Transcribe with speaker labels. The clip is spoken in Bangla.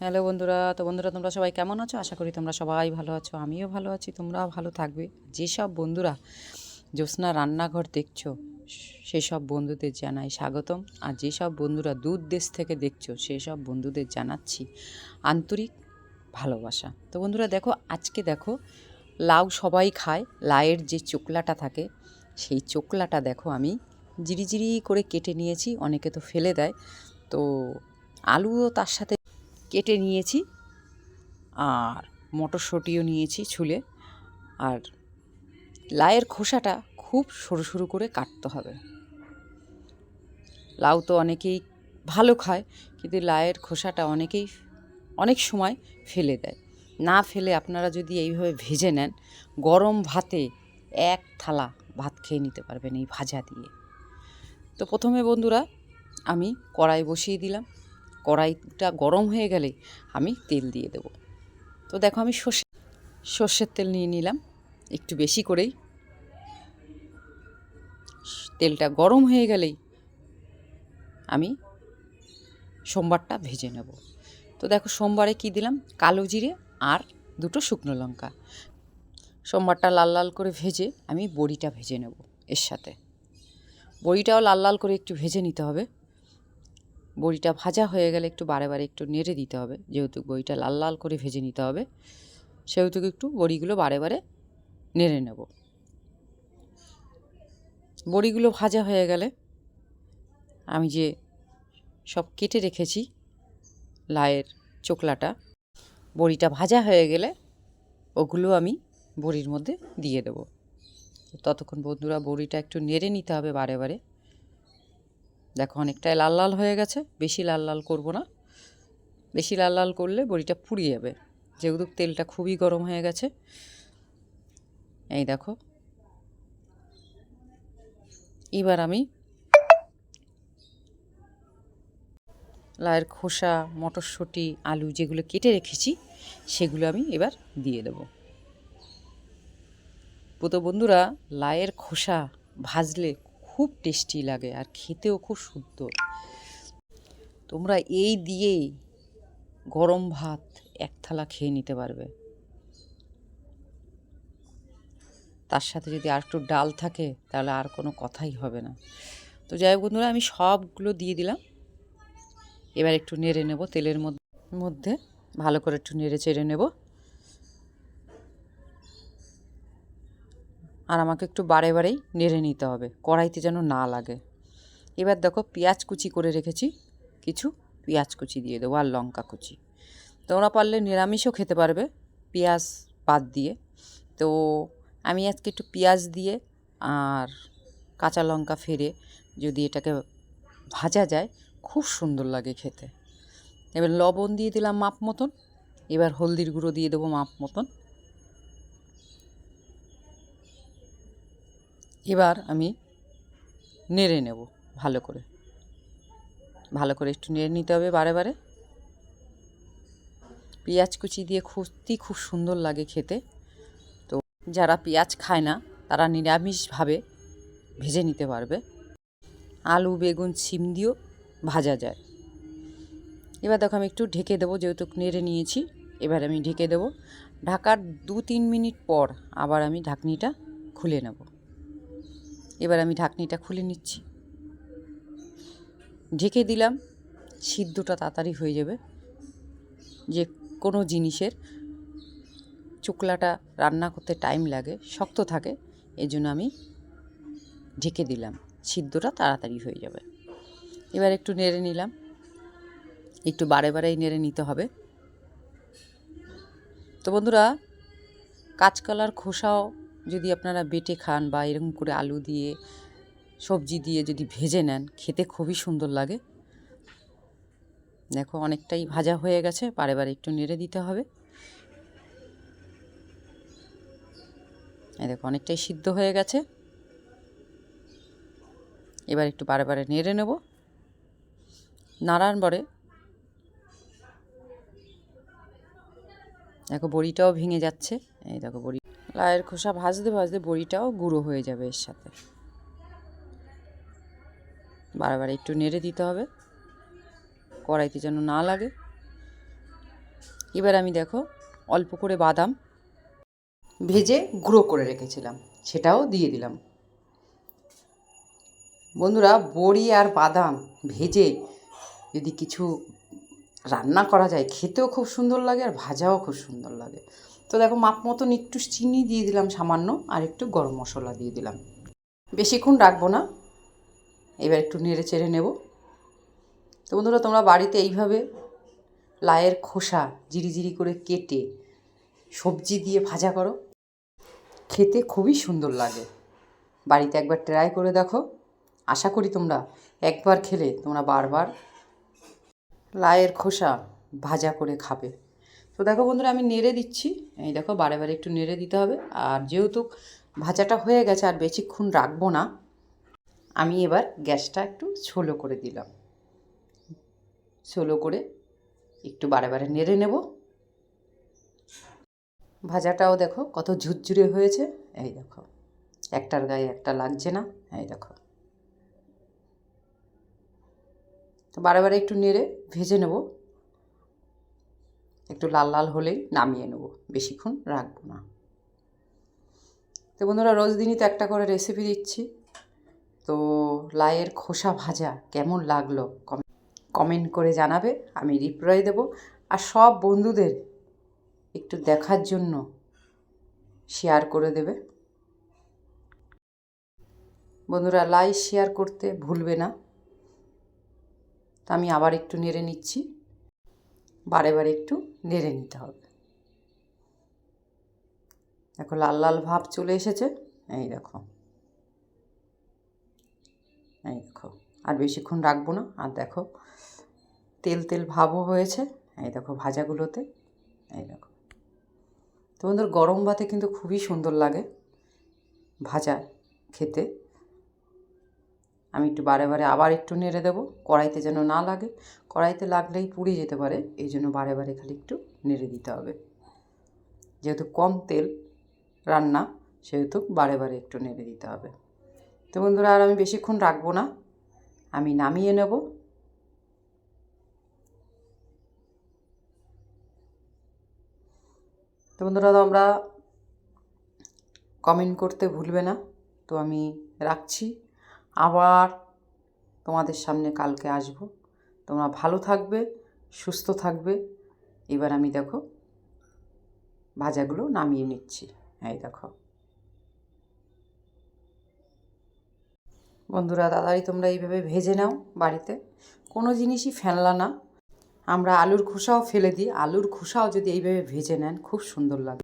Speaker 1: হ্যালো বন্ধুরা, তো বন্ধুরা তোমরা সবাই কেমন আছো? আশা করি তোমরা সবাই ভালো আছো, আমিও ভালো আছি, তোমরাও ভালো থাকবে। যেসব বন্ধুরা জ্যোৎস্না রান্নাঘর দেখছ, সেসব বন্ধুদের জানাই স্বাগতম। আর যেসব বন্ধুরা দূর দেশ থেকে দেখছ, সেসব বন্ধুদের জানাচ্ছি আন্তরিক ভালোবাসা। তো বন্ধুরা দেখো, আজকে দেখো, লাউ সবাই খায়, লাউয়ের যে চোকলাটা থাকে, সেই চোকলাটা দেখো আমি জিরিজিরি করে কেটে নিয়েছি, অনেকে তো ফেলে দেয়। তো আলুও তার সাথে কেটে নিয়েছি আর মটরশুঁটিও নিয়েছি ছুলে। আর লায়ের খোসাটা খুব সরু সরু করে কাটতে হবে। লাউ তো অনেকেই ভালো খায়, কিন্তু লায়ের খোসাটা অনেকেই অনেক সময় ফেলে দেয়। না ফেলে আপনারা যদি এইভাবে ভেজে নেন, গরম ভাতে এক থালা ভাত খেয়ে নিতে পারবেন এই ভাজা দিয়ে। তো প্রথমে বন্ধুরা আমি কড়াই বসিয়ে দিলাম। কড়াইটা গরম হয়ে গেলে আমি তেল দিয়ে দেব। তো দেখো আমি সর্ষে, সর্ষের তেল নিয়ে নিলাম, একটু বেশি করেই। তেলটা গরম হয়ে গেলেই আমি সোমবারটা ভেজে নেব। তো দেখো সোমবারে কি দিলাম? কালো জিরে আর দুটো শুকনো লঙ্কা। সোমবারটা লাল লাল করে ভেজে আমি বড়িটা ভেজে নেব এর সাথে। বড়িটাও লাল লাল করে একটু ভেজে নিতে হবে। বড়িটা ভাজা হয়ে গেলে একটু বারে বারে একটু নেড়ে দিতে হবে। যেহেতু বড়িটা লাল লাল করে ভেজে নিতে হবে, সেহেতু একটু বড়িগুলো বারে বারে নেড়ে নেব। বড়িগুলো ভাজা হয়ে গেলে আমি যে সব কেটে রেখেছি লায়ের চোকলাটা, বড়িটা ভাজা হয়ে গেলে ওগুলো আমি বড়ির মধ্যে দিয়ে দেবো। ততক্ষণ বন্ধুরা বড়িটা একটু নেড়ে নিতে হবে বারে বারে। দেখো, অনেকটাই লাল লাল হয়ে গেছে, বেশি লাল লাল করব না। বেশি লাল লাল করলে বড়িটা পুড়িয়ে যাবে। যেহেতু তেলটা খুবই গরম হয়ে গেছে। এই দেখো। এবার আমি লায়ের খোসা, মটরশুঁটি, আলু যেগুলো কেটে রেখেছি, সেগুলো আমি এবার দিয়ে দেব। তো বন্ধুরা লায়ের খোসা ভাজলে খুব টেস্টি লাগে আর খেতেও খুব সুন্দর। তোমরা এই দিয়েই গরম ভাত এক থালা খেয়ে নিতে পারবে। তার সাথে যদি আর একটু ডাল থাকে, তাহলে আর কোনো কথাই হবে না। তো যাই হোক বন্ধুরা, আমি সবগুলো দিয়ে দিলাম। এবার একটু নেড়ে নেব তেলের মধ্যে ভালো করে একটু নেড়ে চেড়ে নেব। আর আমাকে একটু বারে বারেই নেড়ে নিতে হবে, কড়াইতে যেন না লাগে। এবার দেখো পেঁয়াজ কুচি করে রেখেছি, কিছু পেঁয়াজ কুচি দিয়ে দেবো আর লঙ্কা কুচি। তোমরা পারলে নিরামিষও খেতে পারবে পেঁয়াজ বাদ দিয়ে। তো আমি আজকে একটু পেঁয়াজ দিয়ে আর কাঁচা লঙ্কা ফেরে যদি এটাকে ভাজা যায়, খুব সুন্দর লাগে খেতে। এবার লবণ দিয়ে দিলাম মাপ মতন, এবার হলদির গুঁড়ো দিয়ে দেবো মাপ মতন। এবার আমি নেড়ে নেব ভালো করে। ভালো করে একটু নেড়ে নিতে হবে বারে বারে। পেঁয়াজ কুচি দিয়ে খুঁজতি খুব সুন্দর লাগে খেতে। তো যারা পেঁয়াজ খায় না, তারা নিরামিষভাবে ভেজে নিতে পারবে। আলু, বেগুন সিম দিয়েও ভাজা যায়। এবার দেখো আমি একটু ঢেকে দেবো, যেহেতু নেড়ে নিয়েছি, এবার আমি ঢেকে দেবো। ঢাকার দু তিন মিনিট পর আবার আমি ঢাকনিটা খুলে নেব। এবার আমি ঢাকনিটা খুলে নিচ্ছি। ঢেকে দিলাম, সিদ্ধটা তাড়াতাড়ি হয়ে যাবে। যে কোনো জিনিসের চুকলাটা রান্না করতে টাইম লাগে, শক্ত থাকে এই জন্য আমি ঢেকে দিলাম। সিদ্ধটা তাড়াতাড়ি হয়ে যাবে। এবার একটু নেড়ে নিলাম। একটু বারে বারেই নেড়ে নিতে হবে। তো বন্ধুরা, কাঁচকলার খোসাও যদি আপনারা বেটে খান বা এরকম করে আলু দিয়ে, সবজি দিয়ে যদি ভেজে নেন, খেতে খুবই সুন্দর লাগে। দেখো অনেকটাই ভাজা হয়ে গেছে বারে বারে একটু নেড়ে দিতে হবে। এই দেখো অনেকটাই সিদ্ধ হয়ে গেছে। এবার একটু বারে বারে নেড়ে নেব। নাড়ার পরে দেখো বড়িটাও ভেঙে যাচ্ছে। এই দেখো বড়ি লায়ের খোসা ভাজতে ভাজতে বড়িটাও গুঁড়ো হয়ে যাবে এর সাথে। বারবার একটু নেড়ে দিতে হবে। কড়াইতে যেন না লাগে। এবার আমি দেখো অল্প করে বাদাম ভেজে গুঁড়ো করে রেখেছিলাম, সেটাও দিয়ে দিলাম। বন্ধুরা, বড়ি আর বাদাম ভেজে যদি কিছু রান্না করা যায়, খেতেও খুব সুন্দর লাগে আর ভাজাও খুব সুন্দর লাগে। তো দেখো, মাপ মতন একটু চিনি দিয়ে দিলাম সামান্য আর একটু গরম মশলা দিয়ে দিলাম। বেশিক্ষণ রাখব না, এবার একটু নেড়ে চেড়ে নেব। তো বন্ধুরা, তোমরা বাড়িতে এইভাবে লায়ের খোসা জিরি জিরি করে কেটে সবজি দিয়ে ভাজা করো। খেতে খুবই সুন্দর লাগে। বাড়িতে একবার ট্রাই করে দেখো। আশা করি তোমরা একবার খেলে তোমরা বারবার লায়ের খোসা ভাজা করে খাবে। তো দেখো বন্ধুরা, আমি নেড়ে দিচ্ছি। এই দেখো, বারে বারে একটু নেড়ে দিতে হবে। আর যেহেতু ভাজাটা হয়ে গেছে, আর বেশিক্ষণ রাখব না, আমি এবার গ্যাসটা একটু ছোলো করে দিলাম। ছোলো করে একটু বারে বারে নেড়ে নেব। ভাজাটাও দেখো কত ঝুরঝুরে হয়েছে। এই দেখো, একটার গায়ে একটা লাগছে না। এই দেখো তো বারে বারে একটু নেড়ে ভেজে নেব। একটু লাল লাল হলেই নামিয়ে নেব, বেশিক্ষণ রাখব না। তো বন্ধুরা, রোজ দিনই তো একটা করে রেসিপি দিচ্ছি। তো লাইয়ের খোসা ভাজা কেমন লাগল কমেন্ট করে জানাবে, আমি রিপ্লাই দেব। আর সব বন্ধুদের একটু দেখার জন্য শেয়ার করে দেবে। বন্ধুরা লাই শেয়ার করতে ভুলবে না। তা আমি আবার একটু নেড়ে নিচ্ছি। বারে বারে একটু নেড়ে নিতে হবে। দেখো, লাল লাল ভাব চলে এসেছে। এই দেখো। এই দেখো। আর বেশিক্ষণ রাখব না। আর দেখো, তেল তেল ভাবও হয়েছে। এই দেখো, ভাজাগুলোতে। এই দেখো। তোমাদের গরম ভাতে কিন্তু খুবই সুন্দর লাগে ভাজা খেতে। আমি একটু বারে বারে আবার একটু নেড়ে দেবো। কড়াইতে যেন না লাগে। কড়াইতে লাগলেই পুড়ে যেতে পারে। এই জন্য বারে বারে খালি একটু নেড়ে দিতে হবে। যেহেতু কম তেল রান্না, সেহেতু বারে বারে একটু নেড়ে দিতে হবে। তো বন্ধুরা, আর আমি বেশিক্ষণ রাখব না। আমি নামিয়ে নেব। তো বন্ধুরা তোমরা কমেন্ট করতে ভুলবে না। তো আমি রাখছি। আবার তোমাদের সামনে কালকে আসব। তোমরা ভালো থাকবে, সুস্থ থাকবে। এবার আমি দেখো ভাজাগুলো নামিয়ে নিচ্ছি। এই দেখো। বন্ধুরা দাদাই তোমরা এইভাবে ভেজে নাও বাড়িতে। কোনো জিনিসই ফেললা না। আমরা আলুর খোসাও ফেলে দিই। আলুর খোসাও যদি এইভাবে ভেজে নেন, খুব সুন্দর লাগে।